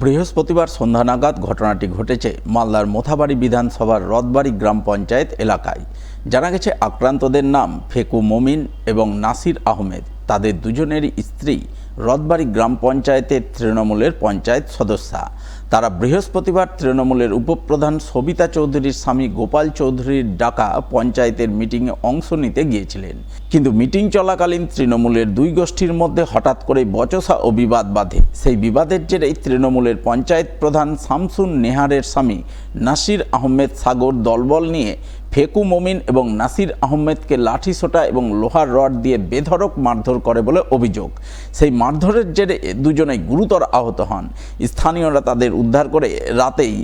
বৃহস্পতিবার সন্ধ্যা নাগাদ ঘটনাটি ঘটেছে মালদার মোথাবাড়ি বিধানসভার রদবাড়ি গ্রাম পঞ্চায়েত এলাকায়। জানা গেছে, আক্রান্তদের নাম ফেকু মমিন এবং নাসির আহমেদ। তাদের দুজনেরই স্ত্রী রথবাড়ি গ্রাম পঞ্চায়েতের তৃণমূলের পঞ্চায়েত সদস্যা। তারা বৃহস্পতিবার তৃণমূলের উপপ্রধান সবিতা চৌধুরীর স্বামী গোপাল চৌধুরীর ডাকা পঞ্চায়েতের মিটিংয়ে অংশ নিতে গিয়েছিলেন। কিন্তু মিটিং চলাকালীন তৃণমূলের দুই গোষ্ঠীর মধ্যে হঠাৎ করে বচসা ও বিবাদ বাধে। সেই বিবাদের জেরেই তৃণমূলের পঞ্চায়েত প্রধান শামসুন নেহারের স্বামী নাসির আহমেদ সাগর দলবল নিয়ে ফেকু মমিন এবং নাসির আহমেদকে লাঠি সোটা এবং লোহার রড দিয়ে বেধড়ক মারধর করে বলে অভিযোগ। সেই মারধরের জেরে দুজনেই গুরুতর আহত হন। স্থানীয়রা তাদের উদ্ধার করে রাতেই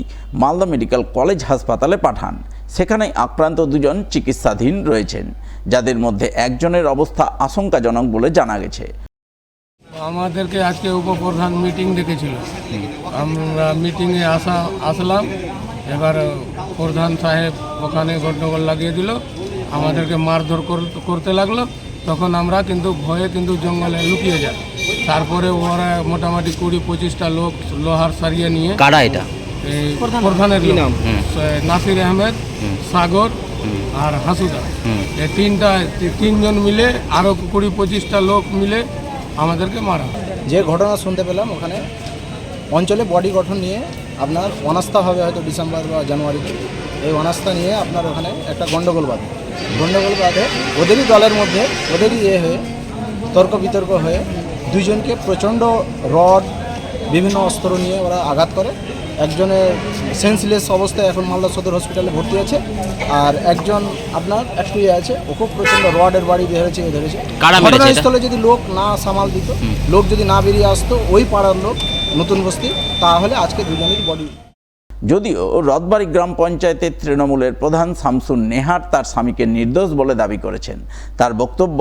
মালদা মেডিকেল কলেজ হাসপাতালে পাঠান। সেখানেই আক্রান্ত দুজন চিকিৎসাধীন রয়েছেন, যাদের মধ্যে একজনের অবস্থা আশঙ্কাজনক বলে জানা গেছে। আমাদেরকে আজকে উপপ্রধান মিটিং ডেকেছিল। আমরা মিটিংয়ে আসা আসলাম। এবার প্রধান সাহেব ওখানে গন্ডগোল লাগিয়ে দিল আমাদেরকে মারধর করতে লাগল। তখন আমরা কিন্তু ভয়ে কিন্তু জঙ্গলে লুকিয়ে যাই। তারপরে ওরা মোটামুটি কুড়ি পঁচিশটা লোক লোহার সারিয়ে নিয়ে কারা এটা? এই প্রধানের নাম? নাসির আহমেদ সাগর আর হাসুদা। এই তিনটা তিনজন মিলে আরও কুড়ি পঁচিশটা লোক মিলে আমাদেরকে মারা যে ঘটনা শুনতে পেলাম ওখানে অঞ্চলে বডি গঠন নিয়ে আপনার অনাস্থা হবে হয়তো ডিসেম্বর বা জানুয়ারিতে এই অনাস্থা নিয়ে আপনার ওখানে একটা গণ্ডগোল বাঁধে। গণ্ডগোল বাঁধে ওদেরই দলের মধ্যে ওদেরই এ হয়ে তর্ক বিতর্ক হয়ে দুইজনকে প্রচণ্ড রড বিভিন্ন অস্ত্র নিয়ে ওরা আঘাত করে। একজনের সেন্সলেস অবস্থায় এখন মালদা সদর হসপিটালে ভর্তি আছে আর একজন আপনার একটু ইয়ে আছে ওকে প্রচণ্ড রডের বাড়ি ধরেছে এ ধরেছে। ঘটনাস্থলে যদি লোক না সামাল দিত লোক যদি না বেরিয়ে আসতো ওই পাড়ার লোক নতুন বস্তি তাহলে আজকে দুজনের বডি যদিও রথবাড়ি গ্রাম পঞ্চায়েতের তৃণমূলের প্রধান শামসুন নেহার তার স্বামীকে নির্দোষ বলে দাবি করেছেন। তার বক্তব্য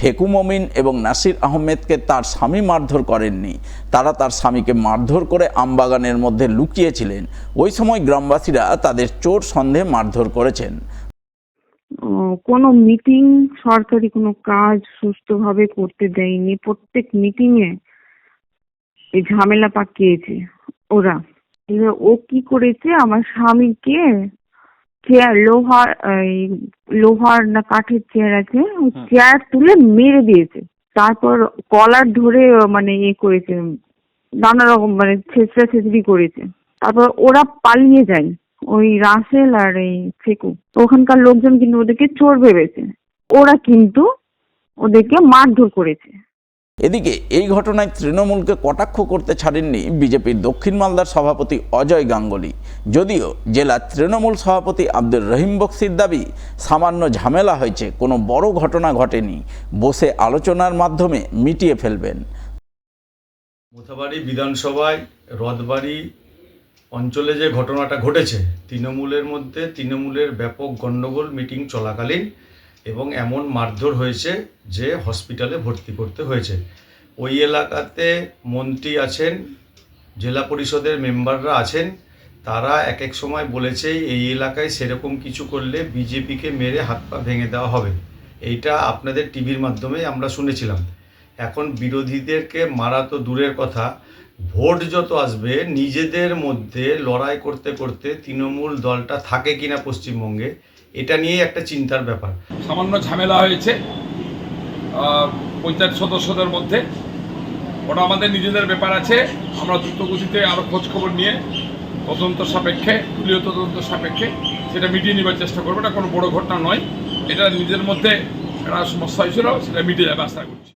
ফেকু মমিন এবং নাসির আহমেদকে তার স্বামী মারধর করেননি। তারা তার স্বামীকে মারধর করে আমবাগানের মধ্যে লুকিয়েছিলেন। ওই সময় গ্রামবাসীরা তাদের চোর সন্দেহে মারধর করেছেন। কোনো মিটিং সরকারি কোনো কাজ সুস্থভাবে করতে দেয়নি। প্রত্যেক মিটিং এ এই ঝামেলা পাকিয়েছে ওরা। এবার ও কি করেছে? আমার স্বামীকে চেয়ার লোহার লোহার না কাঠের চেয়ার আছে চেয়ার তুলে মেরে দিয়েছে। তারপর কলার ধরে মানে ইয়ে করেছে নানা রকম মানে ছেঁচড়া ছেঁচড়ি করেছে। তারপর ওরা পালিয়ে যায় ওই রাসেল আর এই ফেকু ওখানকার লোকজন কিন্তু ওদেরকে চোর ভেবেছে। ওরা কিন্তু ওদেরকে মারধর করেছে। এদিকে, এই ঘটনায় তৃণমূলকে কটাক্ষ করতে ছাড়েননি বিজেপির দক্ষিণ মালদার সভাপতি অজয় গাঙ্গুলি। যদিও জেলার তৃণমূল সভাপতি আব্দুর রহিম বক্সির দাবি, সামান্য ঝামেলা হয়েছে, কোনো বড় ঘটনা ঘটেনি, বসে আলোচনার মাধ্যমে মিটিয়ে ফেলবেন। মোথাবাড়ি বিধানসভায় রথবাড়ি অঞ্চলে যে ঘটনাটা ঘটেছে, তৃণমূলের মধ্যে তৃণমূলের ব্যাপক গণ্ডগোল মিটিং চলাকালীন এবং এমন মারধর হয়েছে যে হসপিটালে ভর্তি করতে হয়েছে। ওই এলাকাতে মন্ত্রী আছেন, জেলা পরিষদের মেম্বাররা আছেন, তারা এক এক সময় বলেছে, এই এলাকায় সেরকম কিছু করলে বিজেপিকে মেরে হাত পা ভেঙে দেওয়া হবে। এইটা আপনাদের টিভির মাধ্যমে আমরা শুনেছিলাম। এখন বিরোধীদেরকে মারা তো দূরের কথা। ভোট যত আসবে, নিজেদের মধ্যে লড়াই করতে করতে তৃণমূল দলটা থাকে কিনা পশ্চিমবঙ্গে এটা নিয়ে একটা চিন্তার ব্যাপার। সামান্য ঝামেলা হয়েছে পঞ্চায়েত সদস্যদের মধ্যে। ওটা আমাদের নিজেদের ব্যাপার আছে। আমরা দ্রুতগতিতে আরও খোঁজখবর নিয়ে তদন্ত সাপেক্ষে দলীয় তদন্ত সাপেক্ষে সেটা মিটিয়ে নেবার চেষ্টা করব। এটা কোনো বড় ঘটনা নয়। এটা নিজের মধ্যে একটা সমস্যা হয়েছিল, সেটা মিটিয়ে যাবে, আশা করছি।